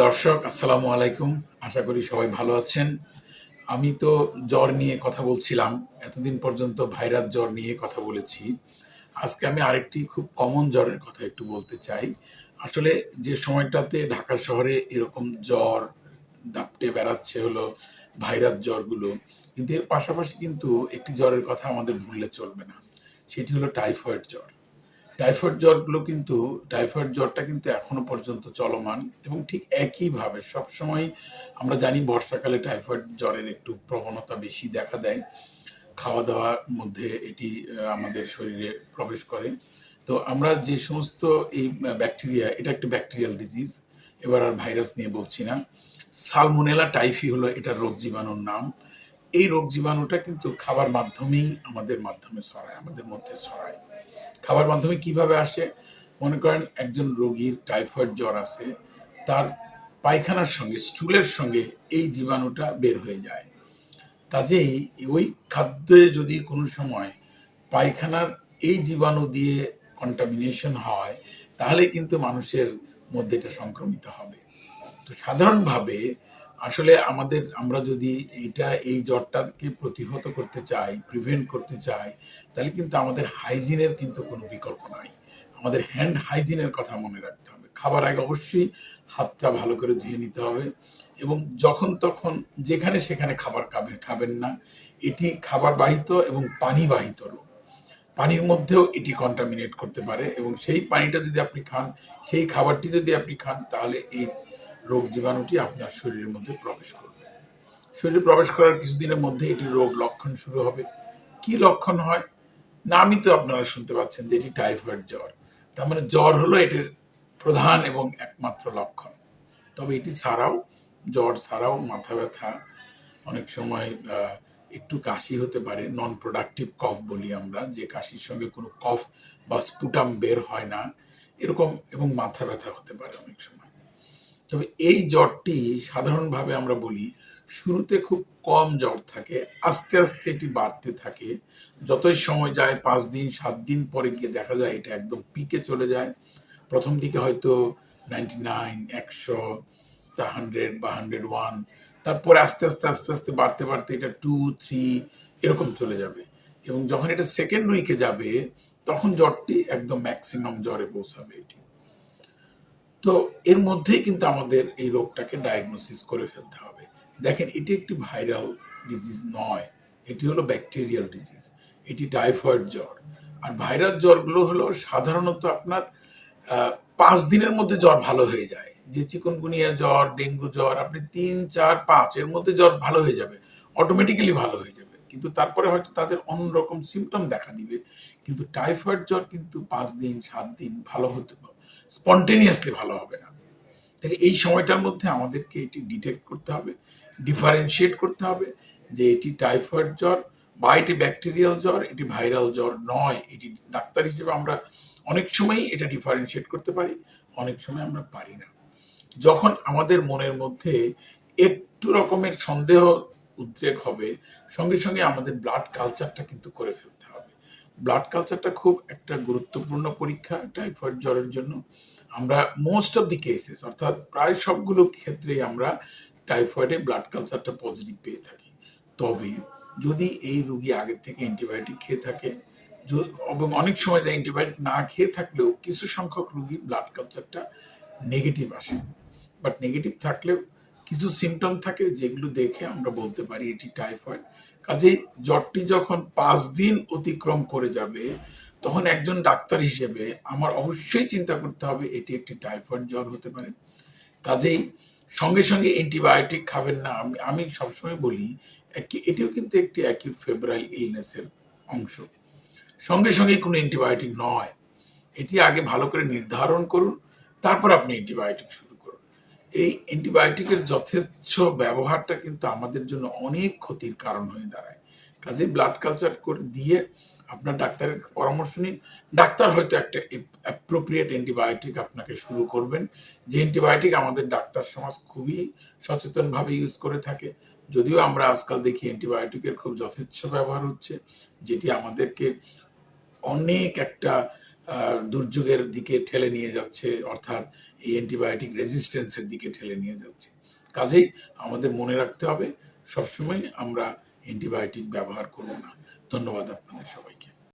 দর্শক, আসসালামু আলাইকুম। আশা করি সবাই ভালো আছেন। আমি তো জ্বর নিয়ে কথা বলছিলাম, এতদিন পর্যন্ত ভাইরাস জ্বর নিয়ে কথা বলেছি। আজকে আমি আরেকটি খুব কমন জ্বরের কথা একটু বলতে চাই। আসলে যে সময়টাতে ঢাকা শহরে এরকম জ্বর দাপটে বেড়াচ্ছে হলো ভাইরাস জ্বরগুলো, কিন্তু এর পাশাপাশি কিন্তু একটি জ্বরের কথা আমাদের ভুললে চলবে না। সেটি হলো টাইফয়েড জ্বর। টাইফয়েড জ্বরগুলো কিন্তু টাইফয়েড জ্বরটা কিন্তু এখনও পর্যন্ত চলমান এবং ঠিক একইভাবে সবসময় আমরা জানি বর্ষাকালে টাইফয়েড জ্বরের একটু প্রবণতা বেশি দেখা দেয়। খাওয়া দাওয়ার মধ্যে এটি আমাদের শরীরে প্রবেশ করে। তো আমরা যে সমস্ত এই ব্যাকটেরিয়া এটা একটা ব্যাকটেরিয়াল ডিজিজ এবার আর ভাইরাস নিয়ে বলছি না। সালমোনেলা টাইফি হলো এটার রোগ জীবাণুর নাম। এই রোগ জীবাণুটা কিন্তু খাবার মাধ্যমেই আমাদের মাধ্যমে ছড়ায়, আমাদের মধ্যে ছড়ায়। খাবার মাধ্যমে কীভাবে আসে? মনে করেন একজন রোগীর টাইফয়েড জ্বর আছে, তার পায়খানার সঙ্গে, স্টুলের সঙ্গে এই জীবাণুটা বের হয়ে যায়। কাজেই ওই খাদ্যে যদি কোনো সময় পায়খানার এই জীবাণু দিয়ে কন্টামিনেশন হয়, তাহলে কিন্তু মানুষের মধ্যে এটা সংক্রমিত হবে। তো সাধারণভাবে আসলে আমাদের, আমরা যদি এইটা এই জ্বরটাকে প্রতিহত করতে চাই প্রিভেন্ট করতে চাই, তাহলে কিন্তু আমাদের হাইজিনের কিন্তু কোনো বিকল্প নাই। আমাদের হ্যান্ড হাইজিনের কথা মনে রাখতে হবে। খাবার আগে অবশ্যই হাতটা ভালো করে ধুয়ে নিতে হবে এবং যখন তখন যেখানে সেখানে খাবার খাবেন খাবেন না। এটি খাবার বাহিত এবং পানি বাহিত রোগ। পানির মধ্যেও এটি কন্টামিনেট করতে পারে এবং সেই পানিটা যদি আপনি খান, সেই খাবারটি যদি আপনি খান, তাহলে এই রোগ জীবাণুটি আপনার শরীরের মধ্যে প্রবেশ করবে। শরীরে প্রবেশ করার কিছুদিনের মধ্যে এটি রোগ লক্ষণ শুরু হবে। কি লক্ষণ হয়? নামই তো আপনারা শুনতে পাচ্ছেন যে এটি টাইফয়েড জ্বর। তার মানে জ্বর হলো এটির প্রধান এবং একমাত্র লক্ষণ। তবে এটি ছাড়াও, জ্বর ছাড়াও মাথা ব্যথা, অনেক সময় একটু কাশি হতে পারে নন প্রোডাক্টিভ কফ বলি আমরা, যে কাশির সঙ্গে কোনো কফ বা স্পুটাম বের হয় না, এরকম এবং মাথা ব্যথা হতে পারে অনেক সময়। তবে এই জ্বরটি সাধারণভাবে আমরা বলি শুরুতে খুব কম জ্বর থাকে, আস্তে আস্তে এটি বাড়তে থাকে। যতই সময় যায়, পাঁচ দিন, সাত দিন পরে গিয়ে দেখা যায় এটা একদম পিকে চলে যায়। প্রথম দিকে হয়তো নাইনটি নাইন একশো, তা হান্ড্রেড বা হান্ড্রেড ওয়ান তারপরে আস্তে আস্তে আস্তে আস্তে বাড়তে বাড়তে এটা টু থ্রি এরকম চলে যাবে। এবং যখন এটা সেকেন্ড উইকে যাবে, তখন জ্বরটি একদম ম্যাক্সিমাম জ্বরে পৌঁছাবে এটি। তো এর মধ্যেই কিন্তু আমাদের এই রোগটাকে ডায়াগনোসিস করে ফেলতে হবে। দেখেন, এটি একটি ভাইরাল ডিজিজ নয়, এটি হলো ব্যাকটেরিয়াল ডিজিজ এটি টাইফয়েড জ্বর। আর ভাইরাস জ্বরগুলো হলো সাধারণত আপনার পাঁচ দিনের মধ্যে জ্বর ভালো হয়ে যায়। যে চিকনগুনিয়া জ্বর, ডেঙ্গু জ্বর, আপনি তিন, চার, পাঁচ, এর মধ্যে জ্বর ভালো হয়ে যাবে অটোমেটিক্যালি ভালো হয়ে যাবে। কিন্তু তারপরে হয়তো তাদের অন্যরকম সিমটম দেখা দিবে। কিন্তু টাইফয়েড জ্বর কিন্তু পাঁচ দিন, সাত দিন ভালো হতে স্পন্টেনিয়াসলি ভালো হবে না। তাহলে এই সময়টার মধ্যে আমাদেরকে এটি ডিটেক্ট করতে হবে ডিফারেন্সিয়েট করতে হবে যে এটি টাইফয়েড জ্বর বা এটি ব্যাকটেরিয়াল জ্বর, এটি ভাইরাল জ্বর নয়। এটি ডাক্তার হিসেবে আমরা অনেক সময়ই এটা ডিফারেন্সিয়েট করতে পারি, অনেক সময় আমরা পারি না। যখন আমাদের মনের মধ্যে একটু রকমের সন্দেহ উদ্রেক হবে, সঙ্গে সঙ্গে আমাদের ব্লাড কালচারটা কিন্তু করে ফেলতে ব্লাড কালচারটা খুব একটা গুরুত্বপূর্ণ পরীক্ষা টাইফয়েড জ্বরের জন্য। আমরা মোস্ট অফ দি কেসেস অর্থাৎ প্রায় সবগুলো ক্ষেত্রেই আমরা টাইফয়েডে ব্লাড কালচারটা পজিটিভ পেয়ে থাকি। তবে যদি এই রুগী আগের থেকে অ্যান্টিবায়োটিক খেয়ে থাকে এবং অনেক সময় অ্যান্টিবায়োটিক না খেয়ে থাকলেও কিছু সংখ্যক রুগী ব্লাড কালচারটা নেগেটিভ আসে। বাট নেগেটিভ থাকলেও কিছু সিমটম থাকে যেগুলো দেখে আমরা বলতে পারি এটি টাইফয়েড কাজেই জ্বরটি যখন পাঁচ দিন অতিক্রম করে যাবে, তখন একজন ডাক্তার হিসেবে আমার অবশ্যই চিন্তা করতে হবে এটি একটি টাইফয়েড জ্বর হতে পারে। কাজেই সঙ্গে সঙ্গে অ্যান্টিবায়োটিক খাবেন না, আমি আমি সবসময় বলি এটিও কিন্তু একটি অ্যাকিউট ফেব্রাইল ইলনেসের অংশ। সঙ্গে সঙ্গে কোনো অ্যান্টিবায়োটিক নয়। এটি আগে ভালো করে নির্ধারণ করুন, তারপর আপনি অ্যান্টিবায়োটিক শুরু এই অ্যান্টিবায়োটিকের যথেচ্ছ ব্যবহারটা কিন্তু আমাদের জন্য অনেক ক্ষতির কারণ হয়ে দাঁড়ায়। কাজে ব্লাড কালচার করে দিয়ে আপনার ডাক্তারের পরামর্শ নিন। ডাক্তার হয়তো একটা অ্যাপ্রোপ্রিয়েট অ্যান্টিবায়োটিক আপনাকে শুরু করবেন। যে অ্যান্টিবায়োটিক আমাদের ডাক্তার সমাজ খুবই সচেতনভাবে ইউজ করে থাকে। যদিও আমরা আজকাল দেখি অ্যান্টিবায়োটিকের খুব যথেচ্ছ ব্যবহার হচ্ছে, যেটি আমাদেরকে অনেক একটা দুর্যোগের দিকে ঠেলে নিয়ে যাচ্ছে। অর্থাৎ এই অ্যান্টিবায়োটিক রেজিস্ট্যান্সের দিকে ঠেলে নিয়ে যাচ্ছে। কাজেই আমাদের মনে রাখতে হবে, সবসময় আমরা অ্যান্টিবায়োটিক ব্যবহার করব না। ধন্যবাদ আপনাদের সবাইকে।